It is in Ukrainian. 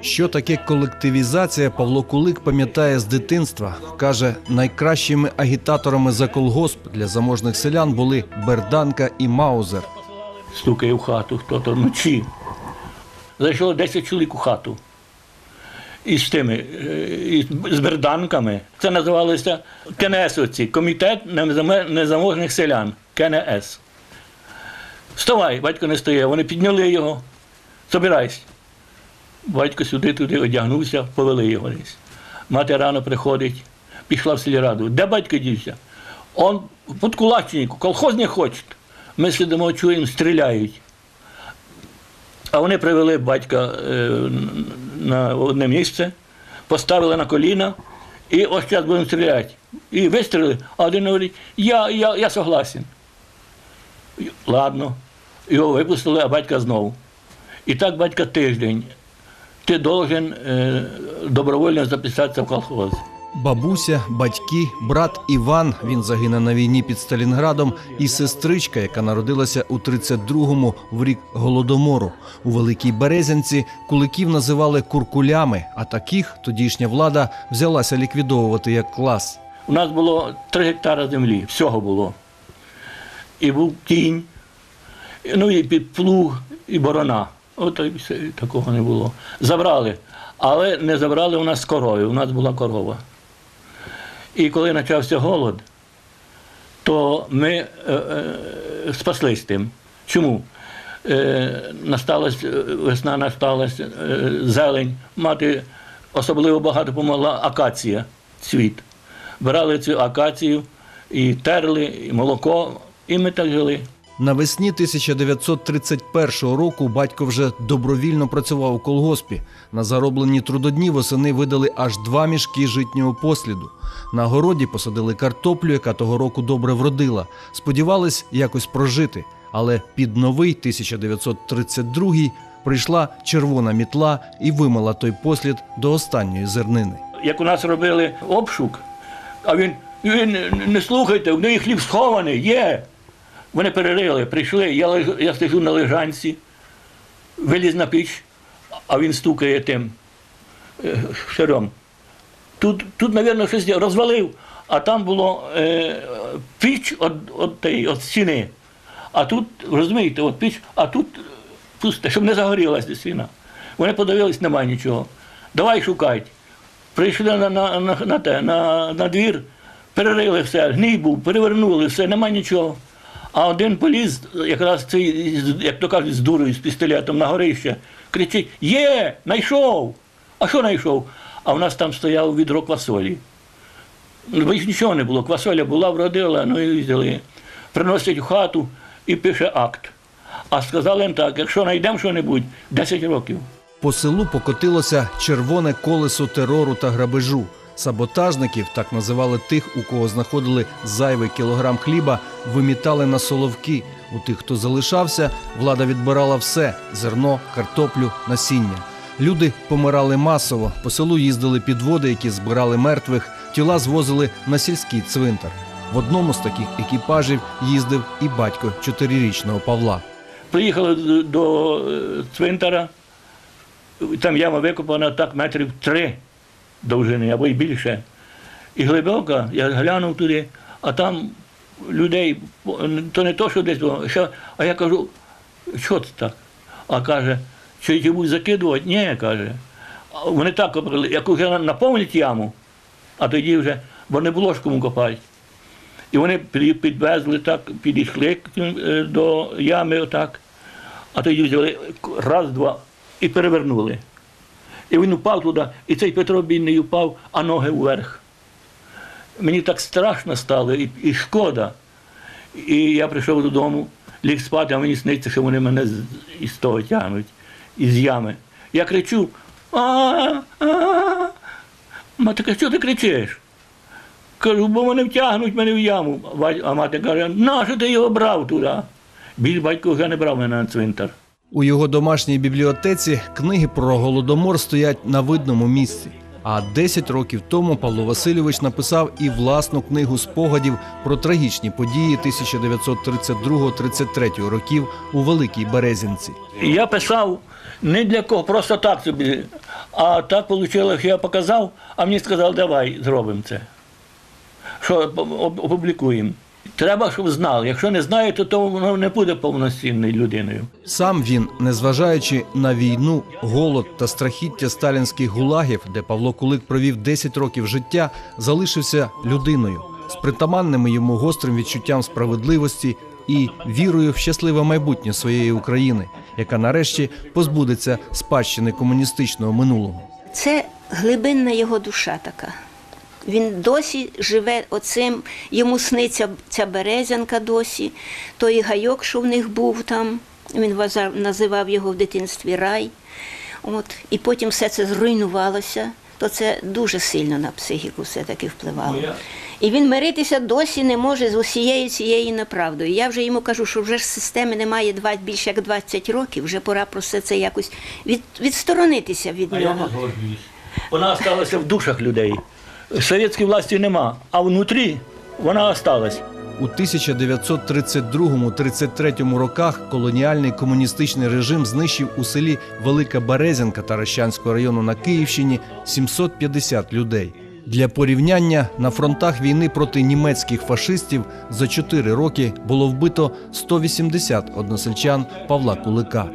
Що таке колективізація, Павло Кулик пам'ятає з дитинства. Каже, найкращими агітаторами за колгосп для заможних селян були Берданка і Маузер. стукає в хату хто-то вночі. Зайшло 10 чоловік у хату. Із тими, е, із, з берданками. Це називалося КНСовці, Комітет незаможних селян. КНС. Вставай, батько не стояв. Вони підняли його. Собирайся. Батько сюди туди одягнувся, повели його десь. Мати рано приходить, пішла в сільраду. Де батько дівся? Он в подкулачнику, колхоз не хоче. Ми сидимо, чуємо, стріляють. А вони привели батька е, на одне місце, поставили на коліна, і ось зараз будемо стріляти. І вистрілили, а один говорить, я, я, я согласен. Ладно. Його випустили, а батька знову. І так батька тиждень. Ти должен е, добровольно записатися в колхоз. Бабуся, батьки, брат Іван. Він загине на війні під Сталінградом, і сестричка, яка народилася у 32-му в рік голодомору. У Великій Березянці куликів називали куркулями, а таких тодішня влада взялася ліквідовувати як клас. У нас було 3 гектари землі, всього було. І був кінь, ну і під плуг, і борона. От такого не було. Забрали. Але не забрали у нас корови, у нас була корова. І коли почався голод, то ми е, е, спаслись тим. Чому? Е, насталась, е, весна насталась, е, зелень, мати особливо багато допомогла акація, цвіт. Брали цю акацію і терли, і молоко, і ми так жили. Навесні 1931 року батько вже добровільно працював у колгоспі. На зароблені трудодні восени видали аж два мішки житнього посліду. На городі посадили картоплю, яка того року добре вродила. Сподівались якось прожити. Але під новий 1932-й прийшла червона мітла і вимила той послід до останньої зернини. Як у нас робили обшук, а він, він не слухайте, в неї хліб схований, є. Вони перерили, прийшли, я, леж, я сижу на лежанці, виліз на піч, а він стукає тим е, шаром. Тут, тут, мабуть, щось розвалив, а там було е, піч від, тієї, стіни. А тут, розумієте, от піч, а тут пусте, щоб не загорілася стіна. Вони подивились, немає нічого. Давай шукайте. Прийшли на, на, на, на, те, на, на двір, перерили все, гній був, перевернули все, нема нічого. А один поліз, якраз цей, як то кажуть, з дурою, з пістолетом на горище, кричить: Є, знайшов! А що знайшов? А в нас там стояв відро квасолі. Ну, бо їх нічого не було. Квасоля була, вродила, ну і взяли. Приносять в хату і пише акт. А сказали їм так, якщо знайдемо що-небудь, 10 років. По селу покотилося червоне колесо терору та грабежу. Саботажників, так називали тих, у кого знаходили зайвий кілограм хліба, вимітали на соловки. У тих, хто залишався, влада відбирала все: зерно, картоплю, насіння. Люди помирали масово. По селу їздили підводи, які збирали мертвих, тіла звозили на сільський цвинтар. В одному з таких екіпажів їздив і батько чотирирічного Павла. Приїхали до- е, цвинтара, там яма викопана так метрів три довжини або й більше. І глибока, я глянув туди, а там людей, то не то, що десь було, ще, а я кажу, що це так? А каже, що їх будуть закидувати? Ні, каже. Вони так копали, як вже наповнять яму, а тоді вже, бо не було ж кому копати. І вони підвезли так, підійшли е, до ями отак, а тоді взяли раз, два і перевернули. І він упав туди, і цей Петро бідний упав, а ноги вверх. Мені так страшно стало і, і шкода. І я прийшов додому, ліг спати, а мені сниться, що вони мене із того тягнуть, із ями. Я кричу: а а Мати що ти кричиш? Кажу, бо вони втягнуть мене в яму. А мати каже, нащо ти його брав туди? Біль батько вже не брав мене на цвинтар. У його домашній бібліотеці книги про голодомор стоять на видному місці. А 10 років тому Павло Васильович написав і власну книгу спогадів про трагічні події 1932-33 років у Великій Березінці. Я писав не для кого, просто так собі. А так вийшло, що я показав, а мені сказали, давай зробимо це. Що опублікуємо. Треба, щоб знали. Якщо не знаєте, то воно не буде повноцінною людиною. Сам він, незважаючи на війну, голод та страхіття сталінських гулагів, де Павло Кулик провів 10 років життя, залишився людиною з притаманним йому гострим відчуттям справедливості і вірою в щасливе майбутнє своєї України, яка нарешті позбудеться спадщини комуністичного минулого. Це глибинна його душа така. Він досі живе оцим, йому сниться ця березянка досі, той гайок, що в них був там. Він називав його в дитинстві рай. От. І потім все це зруйнувалося, то це дуже сильно на психіку все-таки впливало. І він миритися досі не може з усією цією неправдою. Я вже йому кажу, що вже ж системи немає два- більше як 20 років, вже пора про все це якось від, відсторонитися від А я не. Вона залишилася в душах людей. Совєтської власті нема, а внутрі вона осталась. У 1932-33 роках колоніальний комуністичний режим знищив у селі Велика Березянка Таращанського району на Київщині 750 людей. Для порівняння на фронтах війни проти німецьких фашистів за 4 роки було вбито 180 односельчан Павла Кулика.